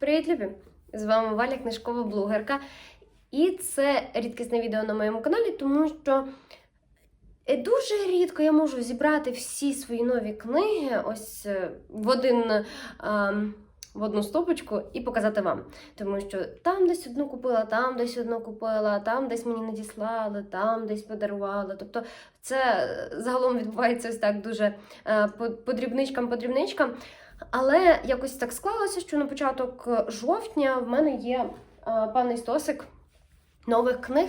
Привіт, любі! З вами Валя, книжкова блогерка. І це рідкісне відео на моєму каналі, тому що е, дуже рідко я можу зібрати всі свої нові книги ось е, в один. ем, в одну стопочку і показати вам. Тому що там десь одну купила, там десь одну купила, там десь мені надіслали, там десь подарували. Тобто це е, загалом відбувається ось так дуже по, по дрібничкам, по. Але якось так склалося, що на початок жовтня в мене є е, певний стосик нових книг,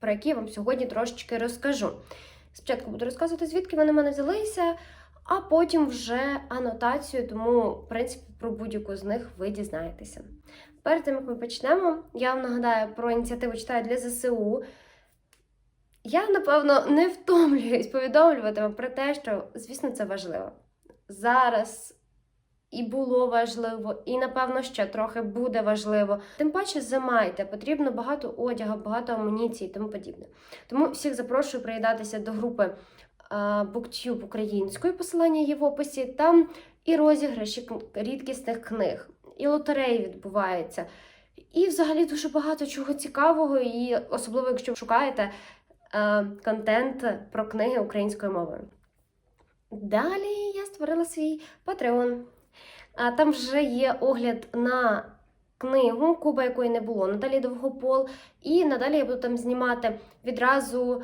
про які я вам сьогодні трошечки розкажу. Спочатку буду розказувати, звідки вони в мене взялися, а потім вже анотацію, тому, в принципі, про будь-яку з них ви дізнаєтеся. Перед тим, як ми почнемо, я вам нагадаю про ініціативу читаю для ЗСУ. Я, напевно, не втомлююсь повідомлювати вам про те, що, звісно, це важливо. Зараз і було важливо, і напевно ще трохи буде важливо. Тим паче зима потрібно багато одягу, багато амуніції і тому подібне. Тому всіх запрошую приєднатися до групи BookTube української, посилання є в описі. Там і розіграші рідкісних книг, і лотереї відбуваються. І взагалі дуже багато чого цікавого, і особливо, якщо шукаєте е, контент про книги українською мовою. Далі я створила свій Patreon. Там вже є огляд на книгу, Куба якої не було, Наталі Довгопол. І надалі я буду там знімати відразу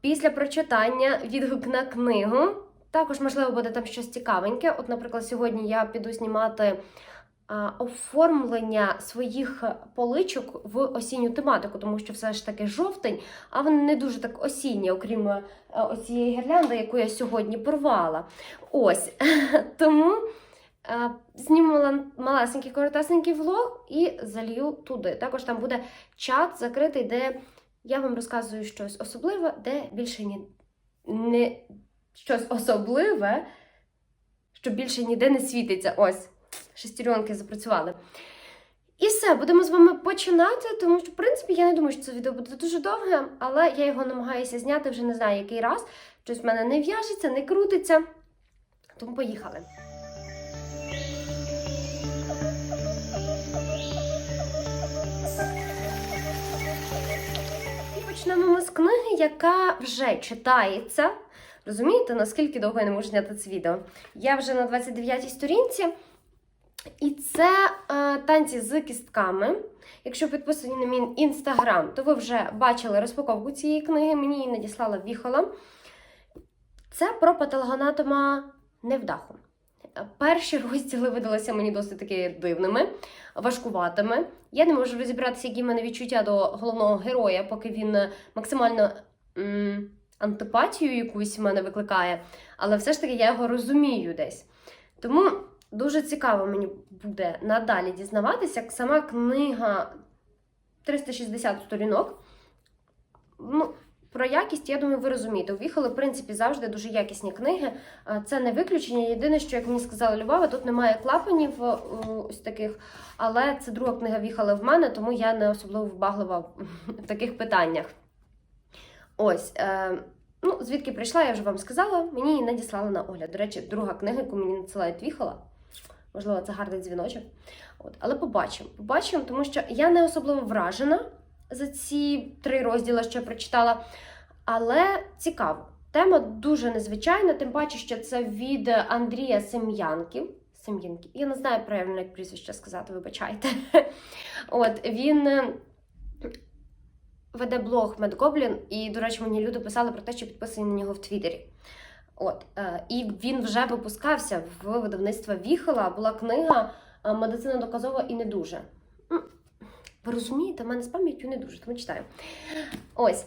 після прочитання відгук на книгу. Також, можливо, буде там щось цікавеньке. От, наприклад, сьогодні я піду знімати оформлення своїх поличок в осінню тематику, тому що все ж таки жовтень, а вони не дуже так осінні, окрім оцієї гірлянди, яку я сьогодні порвала. Ось тому. Е, Зніму малесенький коротесенький влог і залью туди. Також там буде чат закритий, де я вам розказую щось особливе, де більше ні... не щось особливе, що більше ніде не світиться. Ось, шестеренки запрацювали. І все, будемо з вами починати, тому що, в принципі, я не думаю, що це відео буде дуже довге, але я його намагаюся зняти вже не знаю який раз. Щось в мене не в'яжеться, не крутиться. Тому поїхали. І почнемо ми з книги, яка вже читається. Розумієте, наскільки довго я не можу зняти це відео? Я вже на 29-й сторінці. І це е, танці з кістками. Якщо підписані на мій інстаграм, то ви вже бачили розпаковку цієї книги. Мені її надіслала Віхола. Це про патологоанатома невдаху. Перші розділи видалися мені досить таки дивними, важкуватими. Я не можу розібратися, які в мене відчуття до головного героя, поки він максимально м, антипатію якусь в мене викликає, але все ж таки я його розумію десь. Тому дуже цікаво мені буде надалі дізнаватися, як сама книга 360 сторінок. Ну, про якість, я думаю, ви розумієте. У в принципі, завжди дуже якісні книги. Це не виключення. Єдине, що, як мені сказала Любава, тут немає клапанів е, ось таких, але це друга книга Віхоли в мене, тому я не особливо вбаглива в таких питаннях. Ось. Е, ну, звідки прийшла, я вже вам сказала. Мені її надіслали на огляд. До речі, друга книга, яку мені надсилають Віхола. Можливо, це гарний дзвіночок. От, але побачимо. Побачимо, тому що я не особливо вражена за ці три розділи, що я прочитала. Але цікаво. Тема дуже незвичайна, тим паче, що це від Андрія Сем'янків. Сем'янків. Я не знаю правильно, як прізвище сказати, вибачайте. От він е, веде блог Медгоблін, і, до речі, мені люди писали про те, що підписані на нього в Твіттері. От, е, і він вже випускався в видавництва Віхола. Була книга е, Медицина доказова і не дуже. Ви розумієте, в мене з пам'яттю не дуже, тому читаю. Ось.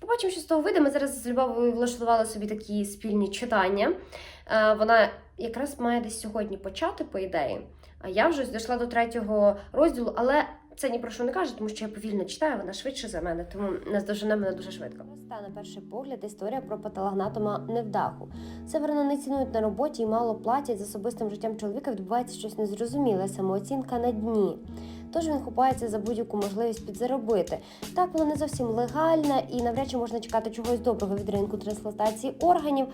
Побачимо, що з того вийде. Ми зараз з Любовою влаштували собі такі спільні читання. Е, Вона якраз має десь сьогодні почати, по ідеї. А я вже дійшла до третього розділу, але це ні про що не каже, тому що я повільно читаю, вона швидше за мене, тому наздожене мене дуже швидко. Проста на перший погляд історія про патологоанатома невдаху. Северна не цінують на роботі і мало платять з особистим життям чоловіка. Відбувається щось незрозуміле, самооцінка на дні. Тож він хапається за будь-яку можливість підзаробити. Так, вона не зовсім легальна і навряд чи можна чекати чогось доброго від ринку трансплантації органів.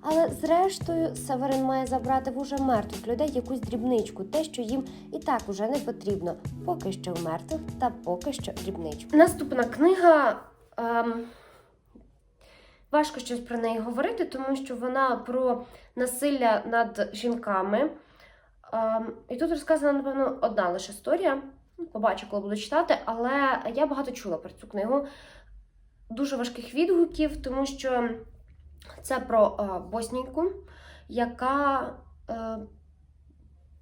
Але зрештою Северин має забрати в уже мертвих людей якусь дрібничку, те, що їм і так уже не потрібно, поки що в мертвих та поки що дрібничку. Наступна книга. Ем... Важко щось про неї говорити, тому що вона про насилля над жінками. Ем, і тут розказана, напевно, одна лише історія. Побачу, коли буду читати, але я багато чула про цю книгу. Дуже важких відгуків, тому що це про е, боснійку, яка е,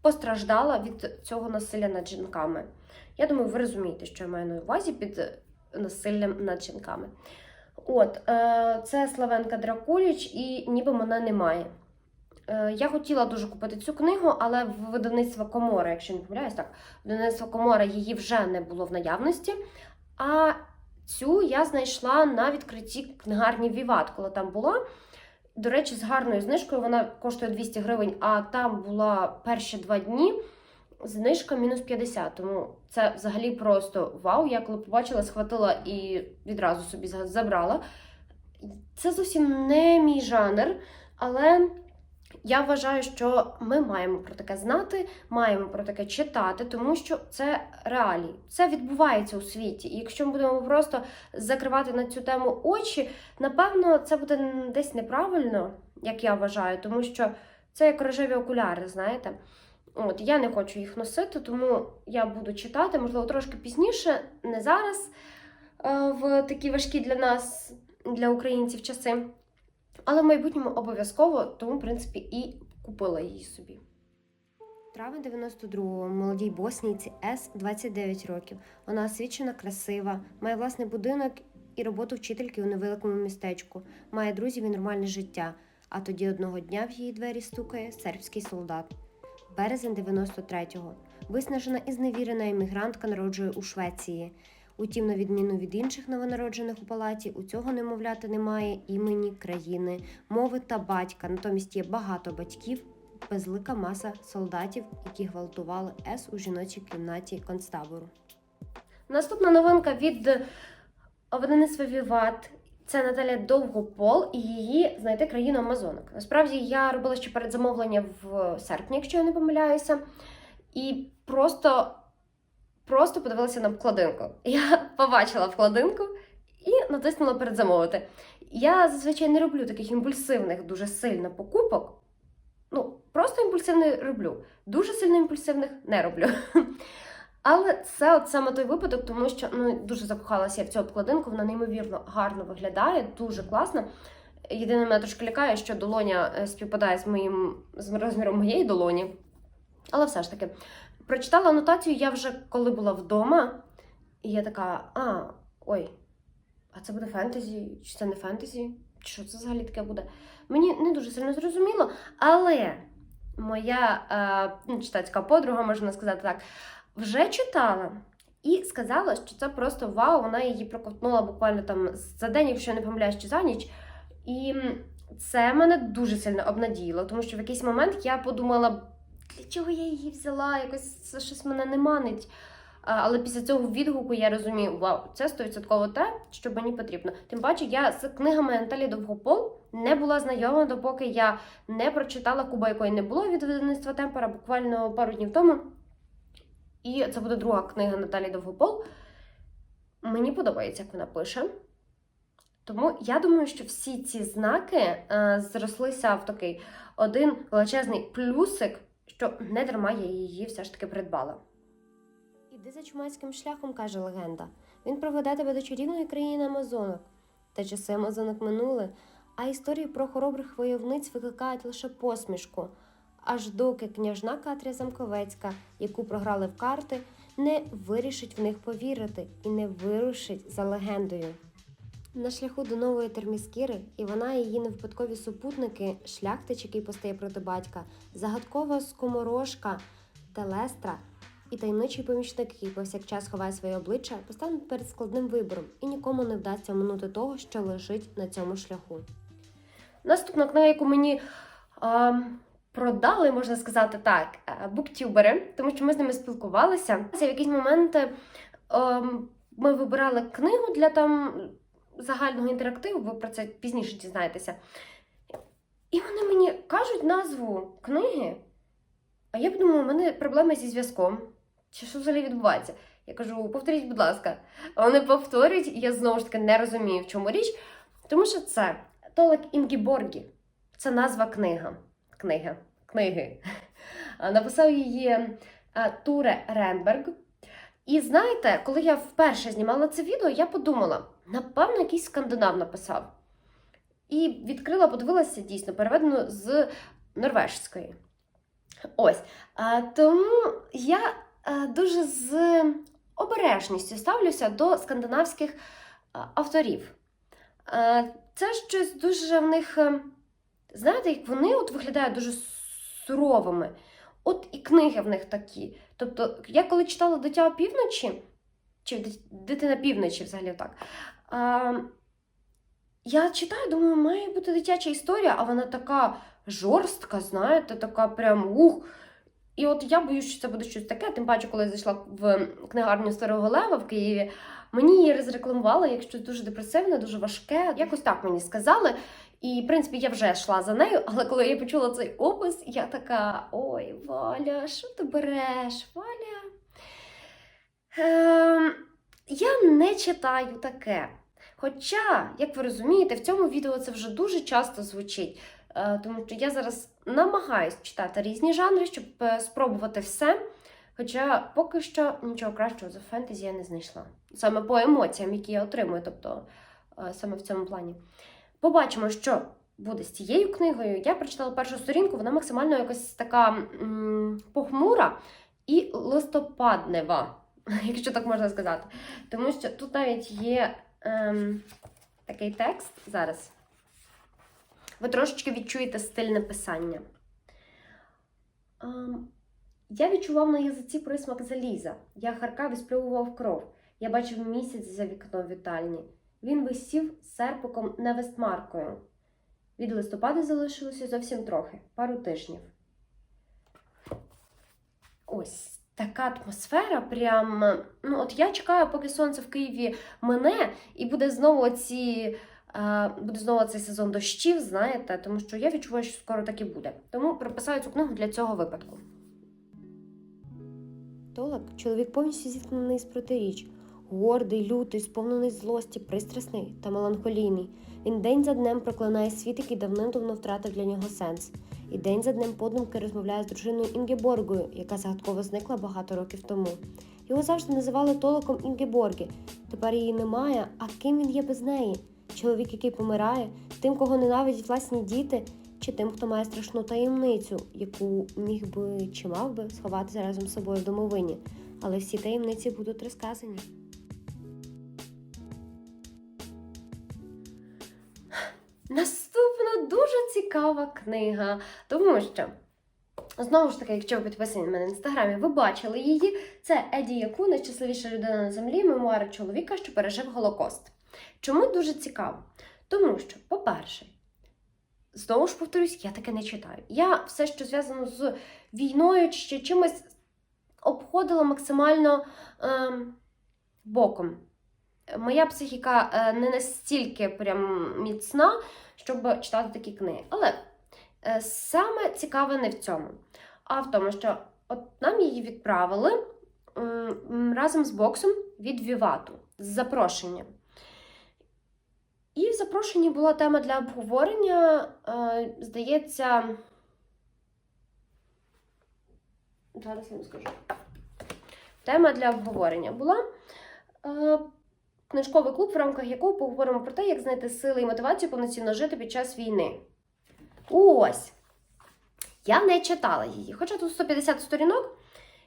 постраждала від цього насилля над жінками. Я думаю, ви розумієте, що я маю на увазі під насиллям над жінками. От, е, це Славенка Дракуліч, і ніби мене немає. Е, я хотіла дуже купити цю книгу, але в видавництва Комора, якщо не помиляюсь, так, видавництва Комора її вже не було в наявності. А цю я знайшла на відкритті книгарні Віват, коли там була. До речі, з гарною знижкою вона коштує 200 гривень, а там була перші два дні. Знижка мінус 50, тому це взагалі просто вау. Я коли побачила, схватила і відразу собі забрала. Це зовсім не мій жанр, але я вважаю, що ми маємо про таке знати, маємо про таке читати, тому що це реалії. Це відбувається у світі. І якщо ми будемо просто закривати на цю тему очі, напевно, це буде десь неправильно, як я вважаю, тому що це як рожеві окуляри, знаєте. От, Я не хочу їх носити, тому я буду читати, можливо, трошки пізніше, не зараз, е, в такі важкі для нас, для українців, часи. Але в майбутньому обов'язково, тому, в принципі, і купила її собі. Травень 92-го, молодій боснійці С 29 років. Вона освічена, красива, має власний будинок і роботу вчительки у невеликому містечку, має друзів і нормальне життя. А тоді одного дня в її двері стукає сербський солдат. Березень 93-го. Виснажена і зневірена емігрантка народжує у Швеції. Утім, на відміну від інших новонароджених у палаті, у цього немовляти немає імені, країни, мови та батька. Натомість є багато батьків, безлика маса солдатів, які гвалтували С у жіночій кімнаті концтабору. Наступна новинка від видавництва Віват. Це Наталя Довгопол і її знайти країну Амазонок. Насправді я робила ще передзамовлення в серпні, якщо я не помиляюся, і просто просто подивилася на вкладинку. Я побачила вкладинку і натиснула передзамовити. Я зазвичай не роблю таких імпульсивних, дуже сильно покупок. Ну, просто імпульсивних роблю. Дуже сильно імпульсивних не роблю. Але це от саме той випадок, тому що ну, дуже закохалася я в цю обкладинку, вона неймовірно гарно виглядає, дуже класно. Єдине мене трошки лякає, що долоня е, співпадає з моїм з розміром моєї долоні. Але все ж таки, прочитала анотацію я вже коли була вдома, і я така: а, ой, а це буде фентезі? Чи це не фентезі? Що це взагалі таке буде? Мені не дуже сильно зрозуміло, але моя е, читацька подруга, можна сказати так вже читала і сказала, що це просто вау, вона її проковтнула буквально там за день, якщо не помиляюсь, чи за ніч. І це мене дуже сильно обнадіїло, тому що в якийсь момент я подумала, для чого я її взяла, якось це щось мене не манить. Але після цього відгуку я розумію, вау, це 100% те, що мені потрібно. Тим паче, я з книгами Наталі Довгопол не була знайома, допоки я не прочитала Куба, якої не було від видавництва Темпера буквально пару днів тому. І це буде друга книга Наталі Довгопол. Мені подобається, як вона пише. Тому я думаю, що всі ці знаки е, зрослися в такий один величезний плюсик, що не дарма я її все ж таки придбала. Іди за чумацьким шляхом, каже легенда. Він проведе тебе до чарівної країни Амазонок. Та часи Амазонок минули, а історії про хоробрих войовниць викликають лише посмішку аж доки княжна Катря Замковецька, яку програли в карти, не вирішить в них повірити і не вирушить за легендою. На шляху до нової терміскіри і вона і її невипадкові супутники, шляхтич, який постає проти батька, загадкова скоморожка Телестра і таємничий помічник, який повсякчас ховає своє обличчя, постануть перед складним вибором, і нікому не вдасться оминути того, що лежить на цьому шляху. Наступна книга, яку мені. А продали, можна сказати так, е, буктюбери, тому що ми з ними спілкувалися. В якийсь момент ем, ми вибирали книгу для там загального інтерактиву, ви про це пізніше дізнаєтеся. І вони мені кажуть назву книги, а я подумала, у мене проблеми зі зв'язком. Чи що взагалі відбувається? Я кажу, повторіть, будь ласка. А вони повторюють, і я знову ж таки не розумію, в чому річ. Тому що це Толек Інгіборгі. Це назва книга. Книга. Книги. Написав її Туре Ренберг. І знаєте, коли я вперше знімала це відео, я подумала, напевно, якийсь скандинав написав. І відкрила, подивилася дійсно, переведено з норвежської. Ось. А, тому я а, дуже з обережністю ставлюся до скандинавських авторів. А, це щось дуже в них, е, знаєте, як вони от виглядають дуже суровими. От і книги в них такі. Тобто, я коли читала Дитя опівночі, чи Дитина півночі, взагалі так. А, я читаю, думаю, має бути дитяча історія, а вона така жорстка, знаєте, така прям ух. І от я боюсь, що це буде щось таке. Тим паче, коли я зайшла в книгарню Старого Лева в Києві, мені її розрекламували як щось дуже депресивне, дуже важке. Якось так мені сказали. І, в принципі, я вже йшла за нею, але коли я почула цей опис, я така: ой, Валя, що ти береш? Валя? Ем, я не читаю таке. Хоча, як ви розумієте, в цьому відео це вже дуже часто звучить, е, тому що я зараз намагаюсь читати різні жанри, щоб е, спробувати все. Хоча поки що нічого кращого за фентезі я не знайшла. Саме по емоціям, які я отримую, тобто е, саме в цьому плані. Побачимо, що буде з цією книгою. Я прочитала першу сторінку, вона максимально якась така м, похмура і листопаднева, якщо так можна сказати. Тому що тут навіть є ем, такий текст зараз. Ви трошечки відчуєте стиль написання. Ем, я відчував на язиці присмак заліза. Я харкав і кров. Я бачив місяць за вікно вітальні. Він висів серпиком не вестмаркою. Від листопада залишилося зовсім трохи, пару тижнів. Ось така атмосфера. Прям. Ну, от я чекаю, поки сонце в Києві мине, і буде знову ці. е, Буде знову цей сезон дощів, знаєте, тому що я відчуваю, що скоро так і буде. Тому приписаю цю книгу для цього випадку. Толик чоловік повністю зіткнений з протиріч. Гордий, лютий, сповнений злості, пристрасний та меланхолійний. Він день за днем проклинає світ, який давним-давно втратив для нього сенс. І день за днем подумки розмовляє з дружиною Інгеборгою, яка загадково зникла багато років тому. Його завжди називали Толоком Інгеборги. Тепер її немає, а ким він є без неї? Чоловік, який помирає, тим, кого ненавидять власні діти, чи тим, хто має страшну таємницю, яку міг би чи мав би сховатися разом з собою в домовині. Але всі таємниці будуть розказані. Наступна дуже цікава книга, тому що. Знову ж таки, якщо ви підписані на мене в інстаграмі, ви бачили її. Це Еді Яку, найщасливіша людина на землі, мемуари чоловіка, що пережив Голокост. Чому дуже цікаво? Тому що, по-перше, знову ж повторюсь, я таке не читаю. Я все, що зв'язано з війною чи чимось, обходила максимально ем, боком. Моя психіка е, не настільки прям міцна, щоб читати такі книги. Але е, саме цікаве не в цьому, а в тому, що от нам її відправили разом з боксом від Вівату з запрошенням. І в запрошенні була тема для обговорення, е, здається. Зараз я вам скажу. Тема для обговорення була. Книжковий клуб, в рамках якого поговоримо про те, як знайти сили і мотивацію повноцінно жити під час війни. Ось. Я не читала її. Хоча тут 150 сторінок.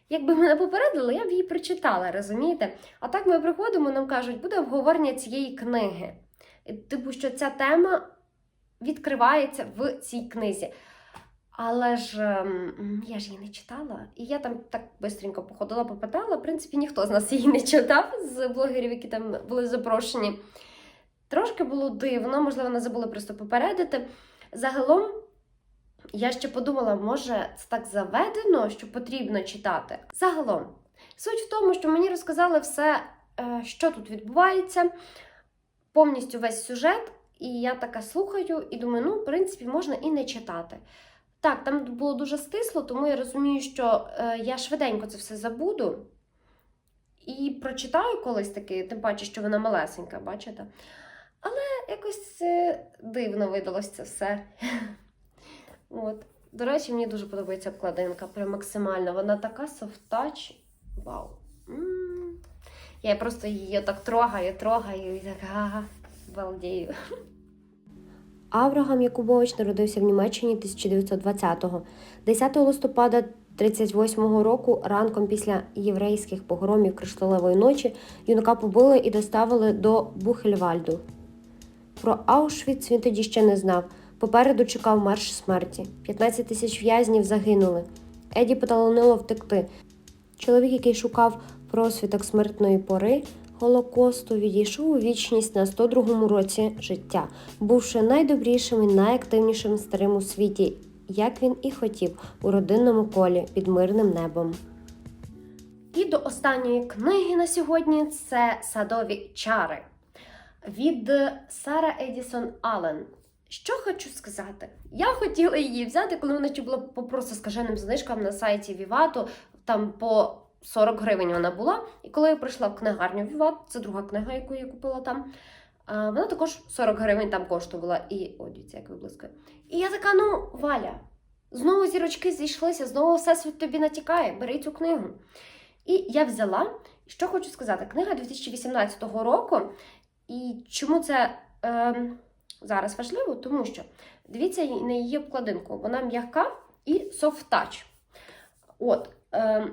Якби мене попередили, я б її прочитала, розумієте? А так ми приходимо, нам кажуть, буде обговорення цієї книги. Типу, що ця тема відкривається в цій книзі. Але ж ем, я ж її не читала, і я там так бистренько походила, попитала. В принципі, ніхто з нас її не читав з блогерів, які там були запрошені. Трошки було дивно, можливо, не забули просто попередити. Загалом я ще подумала, може, це так заведено, що потрібно читати. Загалом, суть в тому, що мені розказали все, е, що тут відбувається, повністю весь сюжет, і я така слухаю і думаю, ну, в принципі, можна і не читати. Так, там було дуже стисло, тому я розумію, що е, я швиденько це все забуду і прочитаю колись таки, тим паче, що вона малесенька, бачите? Але якось е, дивно видалось це все. От. До речі, мені дуже подобається обкладинка, прям максимально. Вона така софтач. Вау. Я просто її так трогаю, трогаю і так ага, балдею. Авраам Якубович народився в Німеччині 1920-го. 10 листопада 38-го року, ранком після єврейських погромів Кришталевої ночі, юнака побили і доставили до Бухельвальду. Про Аушвіц він тоді ще не знав. Попереду чекав марш смерті. 15 тисяч в'язнів загинули. Еді поталонило втекти. Чоловік, який шукав просвіток смертної пори Голокосту, відійшов у вічність на 102-му році життя, бувши найдобрішим і найактивнішим старим у світі, як він і хотів, у родинному колі під мирним небом. І до останньої книги на сьогодні це Садові чари від Сара Едісон Аллен. Що хочу сказати? Я хотіла її взяти, коли вона була по просто скаженим знижкам на сайті Вівату, там по 40 гривень вона була. І коли я прийшла в книгарню Віват, це друга книга, яку я купила там. Вона також 40 гривень там коштувала. І о, дивіться, як виблискує. І я така: ну, Валя, знову зірочки зійшлися, знову всесвіт тобі натякає, бери цю книгу. І я взяла. Що хочу сказати, книга 2018 року. І чому це е, зараз важливо? Тому що дивіться на її обкладинку. Вона м'яка і touch. От. Е,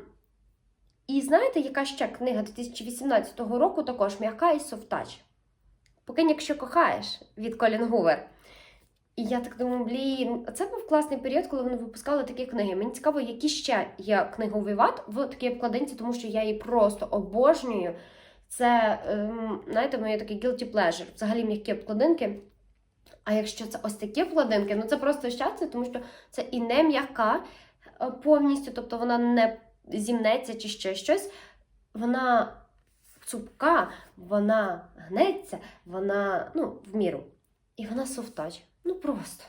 і знаєте, яка ще книга 2018 року також м'яка і touch? Покинь, якщо кохаєш від Колін Гувер. І я так думаю, блін, це був класний період, коли вони випускали такі книги. Мені цікаво, які ще є книги у Віват в такій обкладинці, тому що я її просто обожнюю. Це, ем, знаєте, моє таке guilty pleasure, взагалі м'які обкладинки. А якщо це ось такі обкладинки, ну це просто щастя, тому що це і не м'яка е, повністю, тобто вона не зімнеться чи ще щось. Вона цупка, вона гнеться, вона ну, в міру. І вона софтач. Ну просто.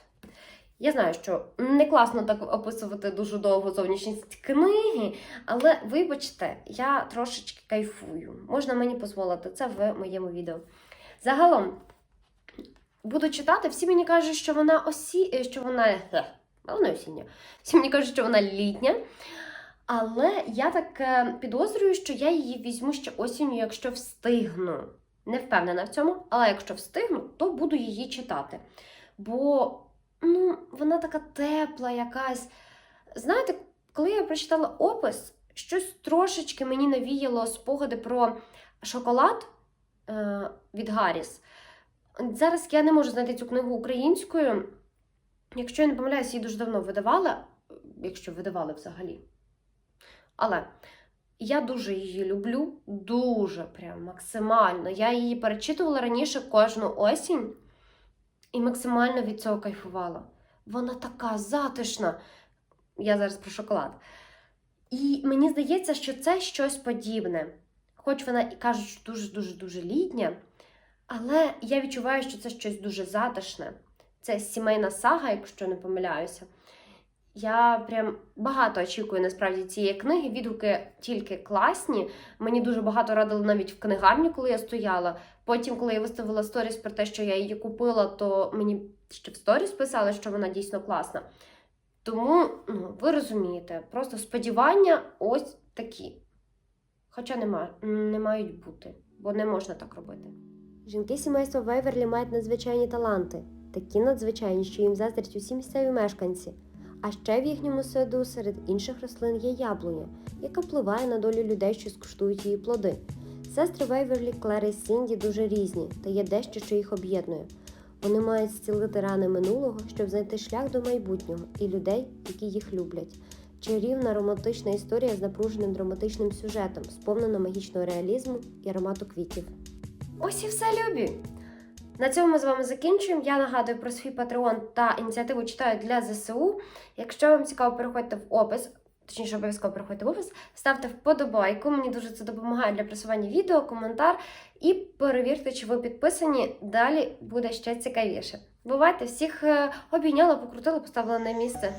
Я знаю, що не класно так описувати дуже довго зовнішність книги, але вибачте, я трошечки кайфую. Можна мені дозволити це в моєму відео. Загалом, буду читати, всі мені кажуть, що вона осі... що вона. Вона осіння. Всі мені кажуть, що вона літня. Але я так е, підозрюю, що я її візьму ще осінню, якщо встигну. Не впевнена в цьому, але якщо встигну, то буду її читати. Бо ну, вона така тепла, якась. Знаєте, коли я прочитала опис, щось трошечки мені навіяло спогади про шоколад е, від Гарріс. Зараз я не можу знайти цю книгу українською. Якщо я не помиляюсь, її дуже давно видавала, якщо видавали взагалі. Але я дуже її люблю, дуже прям максимально. Я її перечитувала раніше кожну осінь і максимально від цього кайфувала. Вона така затишна. Я зараз про шоколад. І мені здається, що це щось подібне. Хоч вона і кажуть, що дуже-дуже дуже літня, але я відчуваю, що це щось дуже затишне. Це сімейна сага, якщо не помиляюся. Я прям багато очікую насправді цієї книги. Відгуки тільки класні. Мені дуже багато радили навіть в книгарні, коли я стояла. Потім, коли я виставила сторіс про те, що я її купила, то мені ще в сторіс писали, що вона дійсно класна. Тому, ну, ви розумієте, просто сподівання ось такі. Хоча нема, не мають бути, бо не можна так робити. Жінки сімейства Вейверлі мають надзвичайні таланти, такі надзвичайні, що їм заздрять усі місцеві мешканці. А ще в їхньому саду серед інших рослин є яблуня, яка впливає на долю людей, що скуштують її плоди. Сестри Вейверлі, Клера і Сінді дуже різні, та є дещо, що їх об'єднує. Вони мають зцілити рани минулого, щоб знайти шлях до майбутнього і людей, які їх люблять. Чарівна романтична історія з напруженим драматичним сюжетом, сповнена магічного реалізму і аромату квітів. Ось і все, любі! На цьому ми з вами закінчуємо. Я нагадую про свій патреон та ініціативу читаю для ЗСУ. Якщо вам цікаво, переходьте в опис. Точніше, обов'язково переходьте в опис, ставте вподобайку. Мені дуже це допомагає для просування відео, коментар. І перевірте, чи ви підписані. Далі буде ще цікавіше. Бувайте, всіх е, обійняла, покрутила, поставила на місце.